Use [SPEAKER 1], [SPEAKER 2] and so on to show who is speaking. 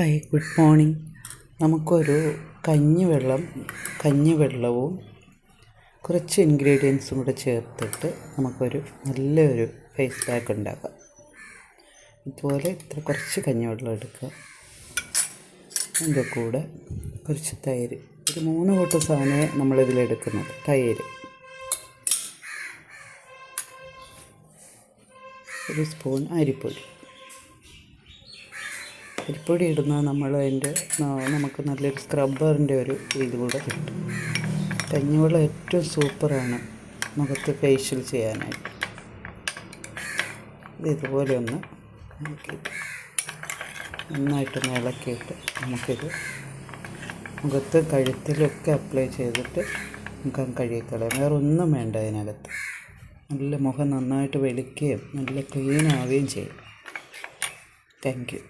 [SPEAKER 1] Hi good morning നമുക്കൊരു കഞ്ഞിവെള്ളം കഞ്ഞിവെള്ളവും കുറച്ച് ഇൻഗ്രീഡിയൻസും കൂടെ ചേർത്തിട്ട് നമുക്കൊരു നല്ലൊരു ഫേസ് പാക്ക് ഉണ്ടാക്കാം. ഇതുപോലെ ഇത്ര കുറച്ച് കഞ്ഞിവെള്ളം എടുക്കുക അതിന്റെ കൂടെ കുറച്ച് തൈര്. ഒരു മൂന്ന് കൂട്ടം സാധനമേ നമ്മളിതിലെടുക്കുന്നത് തൈര്. ഒരു സ്പൂൺ അരിപ്പൊടി. അരിപ്പൊടി ഇടുന്നത് നമ്മൾ അതിന്റെ നമുക്ക് നല്ലൊരു സ്ക്രബ്ബറിന്റെ ഒരു ഇത് കൂടെ കിട്ടും. കഞ്ഞിവെള്ളം ഏറ്റവും സൂപ്പറാണ് മുഖത്ത് ഫേഷ്യൽ ചെയ്യാനായിട്ട്. ഇത് ഇതുപോലെ ഒന്ന് ഇളക്കിയിട്ട് നന്നായിട്ടൊന്ന് ഇളക്കിയിട്ട് നമുക്കിത് മുഖത്ത് കഴുത്തിലൊക്കെ അപ്ലൈ ചെയ്തിട്ട് മുഖം കഴുകിക്കളയാം. വേറെ ഒന്നും വേണ്ട അതിനകത്ത്. നല്ല മുഖം നന്നായിട്ട് വെളുക്കുകയും നല്ല ക്ലീൻ ആവുകയും ചെയ്യും. Thank you